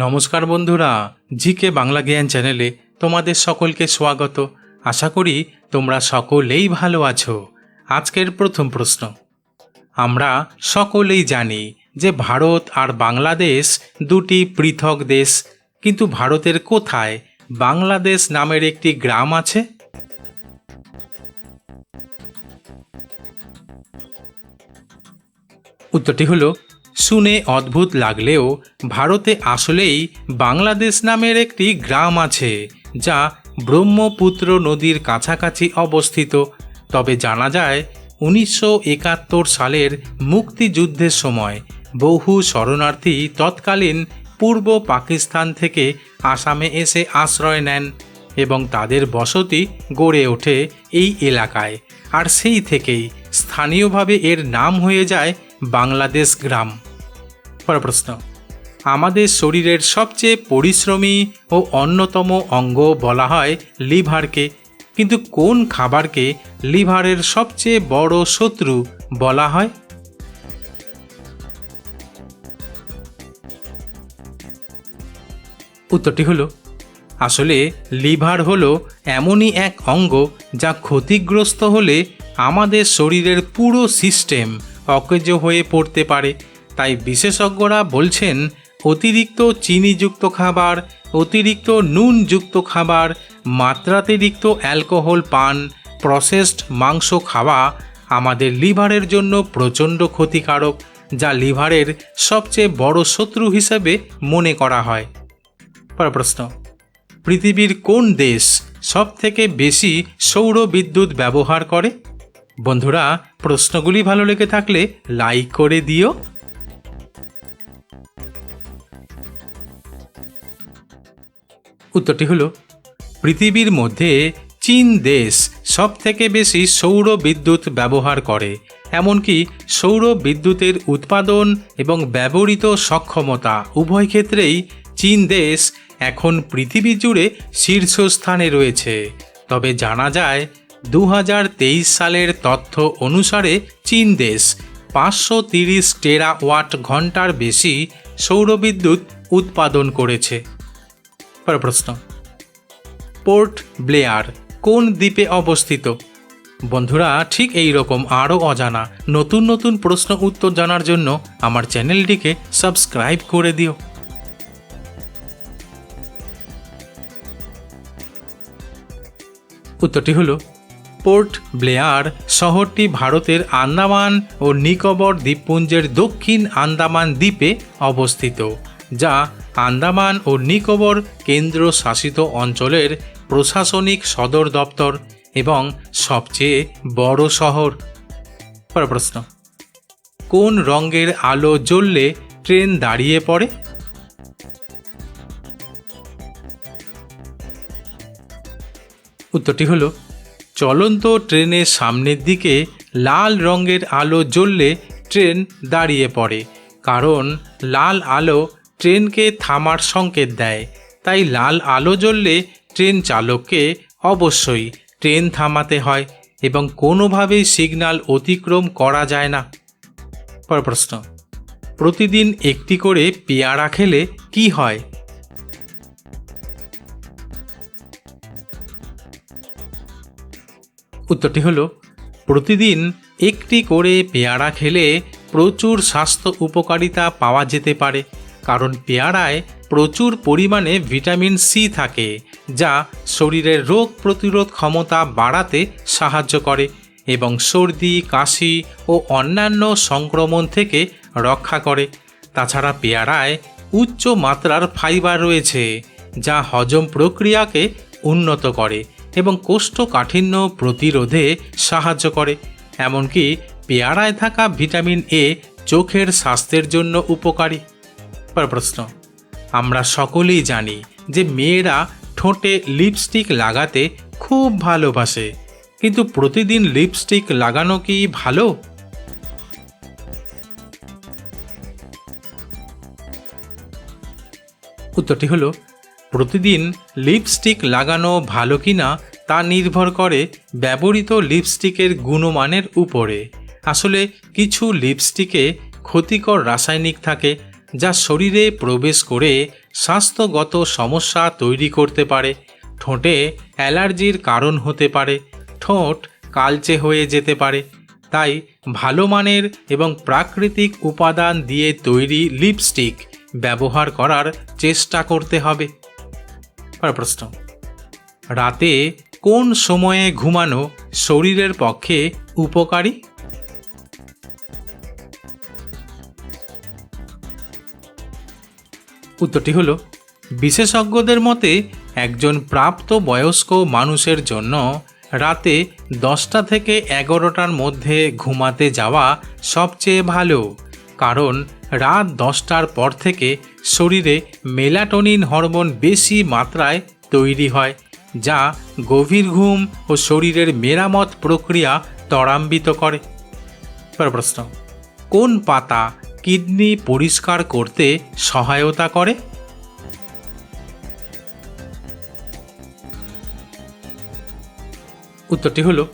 নমস্কার বন্ধুরা, জিকে বাংলা জ্ঞান চ্যানেলে তোমাদের সকলকে স্বাগত। আশা করি তোমরা সকলেই ভালো আছো। আজকের প্রথম প্রশ্ন। আমরা সকলেই জানি যে ভারত আর বাংলাদেশ দুটি পৃথক দেশ, কিন্তু ভারতের কোথায় বাংলাদেশ নামের একটি গ্রাম আছে? উত্তরটি হলো শুনে অদ্ভুত লাগলেও ভারতে আসলেই বাংলাদেশ নামের একটি গ্রাম আছে, যা ব্রহ্মপুত্র নদীর কাছাকাছি অবস্থিত। তবে জানা যায়, উনিশশো একাত্তর সালের মুক্তিযুদ্ধের সময় বহু শরণার্থী তৎকালীন পূর্ব পাকিস্তান থেকে আসামে এসে আশ্রয় নেন এবং তাদের বসতি গড়ে ওঠে এই এলাকায়। আর সেই থেকেই স্থানীয়ভাবে এর নাম হয়ে যায় বাংলাদেশ গ্রাম। পর প্রশ্ন। আমাদের শরীরের সবচেয়ে পরিশ্রমী ও অন্যতম অঙ্গ বলা হয় লিভারকে। কিন্তু কোন খাবারকে লিভারের সবচেয়ে বড় শত্রু বলা হয়? উত্তরটি হলো, আসলে লিভার হলো এমনই এক অঙ্গ যা ক্ষতিগ্রস্ত হলে আমাদের শরীরের পুরো সিস্টেম অকেজ হয়ে পড়তে পারে। তাই বিশেষজ্ঞরা বলছেন, অতিরিক্ত চিনিযুক্ত খাবার, অতিরিক্ত নুনযুক্ত খাবার, মাত্রাতিরিক্ত অ্যালকোহল পান, প্রসেসড মাংস খাওয়া আমাদের লিভারের জন্য প্রচণ্ড ক্ষতিকারক, যা লিভারের সবচেয়ে বড় শত্রু হিসেবে মনে করা হয়। পর প্রশ্ন, পৃথিবীর কোন দেশ সব থেকে বেশি সৌর বিদ্যুৎ ব্যবহার করে? বন্ধুরা, প্রশ্নগুলি ভালো লেগে থাকলে লাইক করে দিও। উত্তরটি হলো, পৃথিবীর মধ্যে চীন দেশ সব থেকে বেশি সৌর বিদ্যুৎ ব্যবহার করে, এমনকি সৌর বিদ্যুতের উৎপাদন এবং ব্যবহৃত সক্ষমতা উভয় ক্ষেত্রেই চীন দেশ এখন পৃথিবী জুড়ে শীর্ষস্থানে রয়েছে। তবে জানা যায় দু হাজার তেইশ সালের তথ্য অনুসারে চীন দেশ পাঁচশো তিরিশ টেরা ওয়াট ঘণ্টার বেশি সৌরবিদ্যুৎ উৎপাদন করেছে। পর প্রশ্ন। পোর্ট ব্লেয়ার কোন দ্বীপে অবস্থিত? বন্ধুরা, ঠিক এই রকম আরও অজানা, নতুন নতুন প্রশ্ন উত্তর জানার জন্য আমার চ্যানেলটিকে সাবস্ক্রাইব করে দিও। উত্তরটি হলো, পোর্ট ব্লেয়ার শহরটি ভারতের আন্দামান ও নিকোবর দ্বীপপুঞ্জের দক্ষিণ আন্দামান দ্বীপে অবস্থিত। যা আন্দামান ও নিকোবর কেন্দ্র শাসিত অঞ্চলের প্রশাসনিক সদর দপ্তর এবং সবচেয়ে বড় শহর। পর প্রশ্ন, কোন রঙের আলো জ্বললে ট্রেন দাঁড়িয়ে পড়ে? উত্তরটি হলো, চলন্ত ট্রেনের সামনের দিকে লাল রঙের আলো জ্বললে ট্রেন দাঁড়িয়ে পড়ে, কারণ লাল আলো ট্রেনকে থামার সংকেত দেয়। তাই লাল আলো জ্বললে ট্রেন চালককে অবশ্যই ট্রেন থামাতে হয় এবং কোনোভাবেই সিগন্যাল অতিক্রম করা যায় না। পর প্রশ্ন, প্রতিদিন একটি করে পেয়ারা খেলে কি হয়? উত্তরটি হলো, প্রতিদিন একটি করে পেয়ারা খেলে প্রচুর স্বাস্থ্য উপকারিতা পাওয়া যেতে পারে। কারণ পেয়ারায় প্রচুর পরিমাণে ভিটামিন সি থাকে, যা শরীরের রোগ প্রতিরোধ ক্ষমতা বাড়াতে সাহায্য করে এবং সর্দি, কাশি ও অন্যান্য সংক্রমণ থেকে রক্ষা করে। তাছাড়া পেয়ারায় উচ্চ মাত্রার ফাইবার রয়েছে, যা হজম প্রক্রিয়াকে উন্নত করে এবং কোষ্ঠকাঠিন্য প্রতিরোধে সাহায্য করে। এমনকি পেয়ারায় থাকা ভিটামিন এ চোখের স্বাস্থ্যের জন্য উপকারী। পর প্রশ্ন। আমরা সকলেই জানি যে মেয়েরা ঠোঁটে লিপস্টিক লাগাতে খুব ভালোবাসে, কিন্তু প্রতিদিন লিপস্টিক লাগানো কি ভালো? উত্তরটি হলো, প্রতিদিন লিপস্টিক লাগানো ভালো কিনা তা নির্ভর করে ব্যবহৃত লিপস্টিকের গুণমানের উপরে। আসলে কিছু লিপস্টিকে ক্ষতিকর রাসায়নিক থাকে যা শরীরে প্রবেশ করে স্বাস্থ্যগত সমস্যা তৈরি করতে পারে। ঠোঁটে অ্যালার্জির কারণ হতে পারে। ঠোঁট কালচে হয়ে যেতে পারে। তাই ভালো মানের এবং প্রাকৃতিক উপাদান দিয়ে তৈরি লিপস্টিক ব্যবহার করার চেষ্টা করতে হবে। প্রশ্ন, রাতে কোন সময়ে ঘুমানো শরীরের পক্ষে উপকারী? উত্তরটি হলো, বিশেষজ্ঞদের মতে একজন প্রাপ্ত বয়স্ক মানুষের জন্য রাতে দশটা থেকে এগারোটার মধ্যে ঘুমাতে যাওয়া সবচেয়ে ভালো, কারণ রাত দশটার পর থেকে শরীরে মেলাটোনিন হরমোন বেশি মাত্রায় তৈরি হয়, যা গভীর ঘুম ও শরীরের মেরামত প্রক্রিয়া ত্বরান্বিত করে। প্রশ্ন, কোন পাতা কিডনি পরিষ্কার করতে সহায়তা করে? উত্তরটি হলো,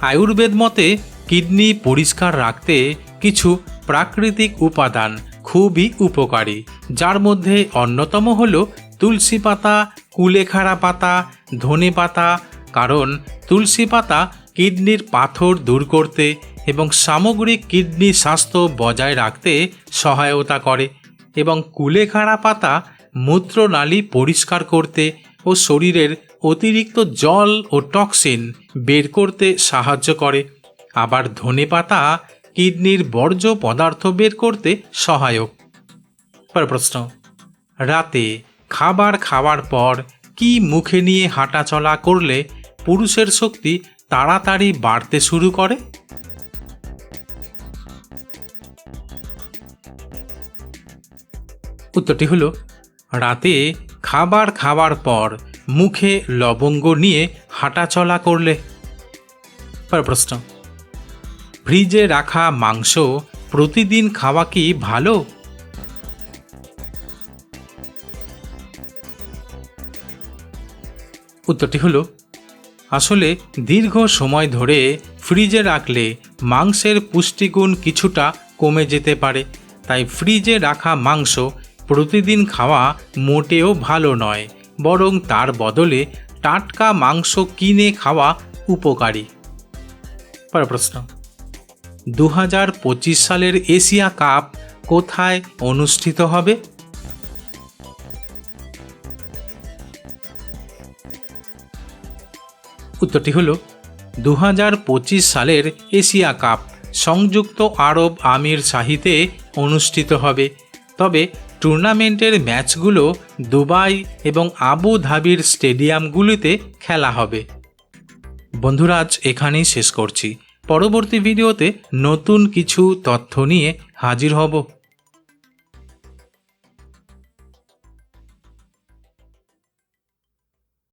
আয়ুর্বেদ মতে কিডনি পরিষ্কার রাখতে কিছু প্রাকৃতিক উপাদান খুবই উপকারী। যার মধ্যে অন্যতম হল তুলসী পাতা, কুলেখাড়া পাতা, ধনে পাতা, কারণ তুলসী পাতা কিডনির পাথর দূর করতে এবং সামগ্রিক কিডনি স্বাস্থ্য বজায় রাখতে সহায়তা করে এবং কুলেখাড়া পাতা মূত্রনালী পরিষ্কার করতে ও শরীরের অতিরিক্ত জল ও টক্সিন বের করতে সাহায্য করে। আবার ধনেপাতা কিডনির বর্জ্য পদার্থ বের করতে সহায়ক। প্রশ্ন, রাতে খাবার খাওয়ার পর কি মুখে নিয়ে হাঁটাচলা করলে পুরুষের শক্তি তাড়াতাড়ি বাড়তে শুরু করে? উত্তরটি হলো, রাতে খাবার খাওয়ার পর মুখে লবঙ্গ নিয়ে হাঁটাচলা করলে। প্রশ্ন, ফ্রিজে রাখা মাংস প্রতিদিন খাওয়া কি ভালো? উত্তরটি হলো, আসলে দীর্ঘ সময় ধরে ফ্রিজে রাখলে মাংসের পুষ্টিগুণ কিছুটা কমে যেতে পারে। তাই ফ্রিজে রাখা মাংস প্রতিদিন খাওয়া মোটেও ভালো নয়, বরং তার বদলে টাটকা মাংস কিনে খাওয়া উপকারী। পরের প্রশ্ন। দু হাজার পঁচিশ সালের এশিয়া কাপ কোথায় অনুষ্ঠিত হবে? উত্তরটি হল দু হাজার পঁচিশ সালের এশিয়া কাপ সংযুক্ত আরব আমির শাহিতে অনুষ্ঠিত হবে। তবে টুর্নামেন্টের ম্যাচগুলো দুবাই এবং আবু ধাবির স্টেডিয়ামগুলিতে খেলা হবে। বন্ধুরা, আজ এখানেই শেষ করছি। পরবর্তী ভিডিওতে নতুন কিছু তথ্য নিয়ে হাজির হব।